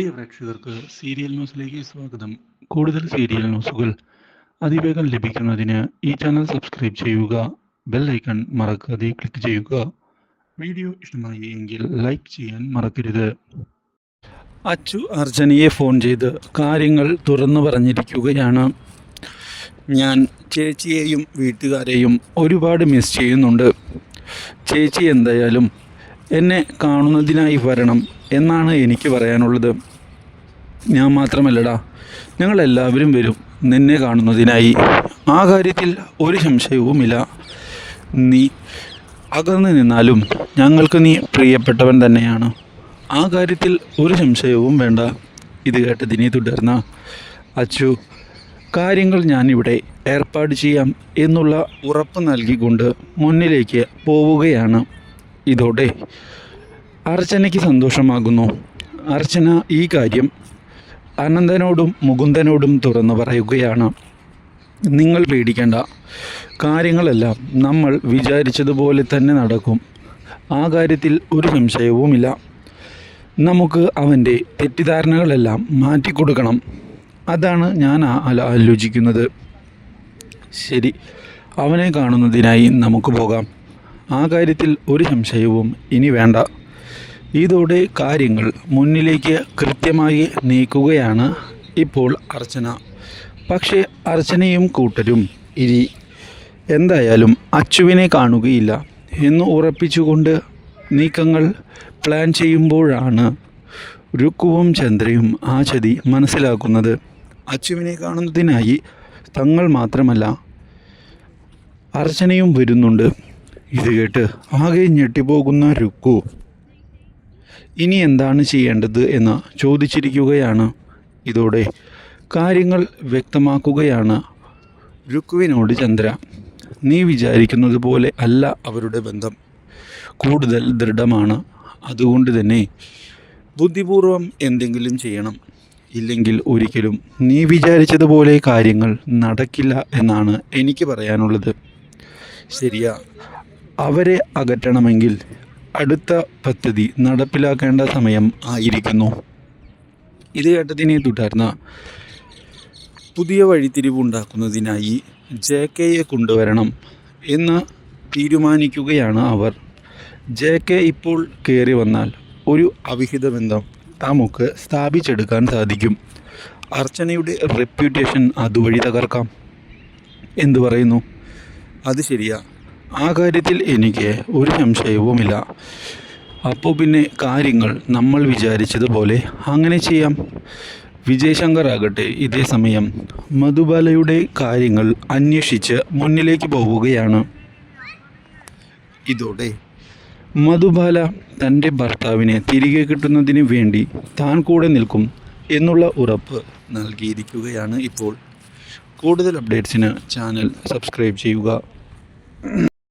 പ്രിയ പ്രേക്ഷകർക്ക് സീരിയൽ ന്യൂസിലേക്ക് സ്വാഗതം. കൂടുതൽ സീരിയൽ ന്യൂസുകൾ അതിവേഗം ലഭിക്കുന്നതിന് ഈ ചാനൽ സബ്സ്ക്രൈബ് ചെയ്യുക ബെൽ ഐക്കൺ മറക്കാതെ ക്ലിക്ക് ചെയ്യുക. വീഡിയോ ഇഷ്ടമായി എങ്കിൽ ലൈക്ക് ചെയ്യാൻ മറക്കരുത്. അച്ചു അർജനയെ ഫോൺ ചെയ്ത് കാര്യങ്ങൾ തുറന്നു പറഞ്ഞിരിക്കുകയാണ്. ഞാൻ ചേച്ചിയെയും വീട്ടുകാരെയും ഒരുപാട് മിസ് ചെയ്യുന്നുണ്ട്. ചേച്ചി എന്തായാലും എന്നെ കാണുന്നതിനായി വരണം എന്നാണ് എനിക്ക് പറയാനുള്ളത്. ഞാൻ മാത്രമല്ലടാ ഞങ്ങളെല്ലാവരും വരും നിന്നെ കാണുന്നതിനായി. ആ കാര്യത്തിൽ ഒരു സംശയവുമില്ല. നീ അകന്നു നിന്നാലും ഞങ്ങൾക്ക് നീ പ്രിയപ്പെട്ടവൻ തന്നെയാണ്. ആ കാര്യത്തിൽ ഒരു സംശയവും വേണ്ട. ഇത് കേട്ടതിനെ തുടർന്ന്. അച്ചു കാര്യങ്ങൾ ഞാനിവിടെ ഏർപ്പാട് ചെയ്യാം എന്നുള്ള ഉറപ്പ് നൽകിക്കൊണ്ട് മുന്നിലേക്ക് പോവുകയാണ്. ഇതോടെ അർച്ചനയ്ക്ക് സന്തോഷമാകുന്നു. അർച്ചന ഈ കാര്യം അനന്തനോടും മുകുന്ദനോടും തുറന്നു പറയുകയാണ്. നിങ്ങൾ പേടിക്കേണ്ട. കാര്യങ്ങളെല്ലാം നമ്മൾ വിചാരിച്ചതുപോലെ തന്നെ നടക്കും. ആ കാര്യത്തിൽ ഒരു സംശയവുമില്ല. നമുക്ക് അവന്റെ തെറ്റിദ്ധാരണകളെല്ലാം മാറ്റിക്കൊടുക്കണം. അതാണ് ഞാൻ ആലോചിക്കുന്നത്. ശരി അവനെ കാണുന്നതിനായി നമുക്ക് പോകാം. ആ കാര്യത്തിൽ ഒരു സംശയവും ഇനി വേണ്ട. ഇതോടെ കാര്യങ്ങൾ മുന്നിലേക്ക് കൃത്യമായി നീക്കുകയാണ് ഇപ്പോൾ അർച്ചന. പക്ഷേ അർച്ചനയും കൂട്ടരും ഇനി എന്തായാലും അച്ചുവിനെ കാണുകയില്ല എന്ന് ഉറപ്പിച്ചുകൊണ്ട് നീക്കങ്ങൾ പ്ലാൻ ചെയ്യുമ്പോഴാണ് രുക്കുവും ചന്ദ്രയും ആ ചതി മനസ്സിലാക്കുന്നത്. അച്ചുവിനെ കാണുന്നതിനായി തങ്ങൾ മാത്രമല്ല അർച്ചനയും വരുന്നുണ്ട്. ഇത് കേട്ട് ആകെ ഞെട്ടിപ്പോകുന്ന രുക്കു ഇനി എന്താണ് ചെയ്യേണ്ടത് എന്ന് ചോദിച്ചിരിക്കുകയാണ്. ഇതോടെ കാര്യങ്ങൾ വ്യക്തമാക്കുകയാണ് രുക്കുവിനോട് ചന്ദ്ര. നീ വിചാരിക്കുന്നത് പോലെ അല്ല അവരുടെ ബന്ധം. കൂടുതൽ ദൃഢമാണ്. അതുകൊണ്ട് തന്നെ ബുദ്ധിപൂർവം എന്തെങ്കിലും ചെയ്യണം. ഇല്ലെങ്കിൽ ഒരിക്കലും നീ വിചാരിച്ചതുപോലെ കാര്യങ്ങൾ നടക്കില്ല എന്നാണ് എനിക്ക് പറയാനുള്ളത്. ശരിയാ. അവരെ അകറ്റണമെങ്കിൽ അടുത്ത പദ്ധതി നടപ്പിലാക്കേണ്ട സമയം ആയിരിക്കുന്നു. ഇത് കേട്ടതിനെ തുടർന്ന് പുതിയ വഴിത്തിരിവുണ്ടാക്കുന്നതിനായി ജെ കെയെ കൊണ്ടുവരണം എന്ന് തീരുമാനിക്കുകയാണ് അവർ. ജെ കെ ഇപ്പോൾ കയറി വന്നാൽ ഒരു അവിഹിത ബന്ധം നമുക്ക് സ്ഥാപിച്ചെടുക്കാൻ സാധിക്കും. അർച്ചനയുടെ റെപ്യൂട്ടേഷൻ അതുവഴി തകർക്കാം. എന്തു പറയുന്നു? അത് ശരിയാ. ആ കാര്യത്തിൽ എനിക്ക് ഒരു സംശയവുമില്ല. അപ്പോൾ പിന്നെ കാര്യങ്ങൾ നമ്മൾ വിചാരിച്ചതുപോലെ അങ്ങനെ ചെയ്യാം. വിജയശങ്കർ ആകട്ടെ ഇതേ സമയം മധുബാലയുടെ കാര്യങ്ങൾ അന്വേഷിച്ച് മുന്നിലേക്ക് പോവുകയാണ്. ഇതോടെ മധുബാല തന്റെ ഭർത്താവിനെ തിരികെ കിട്ടുന്നതിന് വേണ്ടി താൻ കൂടെ നിൽക്കും എന്നുള്ള ഉറപ്പ് നൽകിയിരിക്കുകയാണ് ഇപ്പോൾ. കൂടുതൽ അപ്ഡേറ്റ്സിന് ചാനൽ സബ്സ്ക്രൈബ് ചെയ്യുക.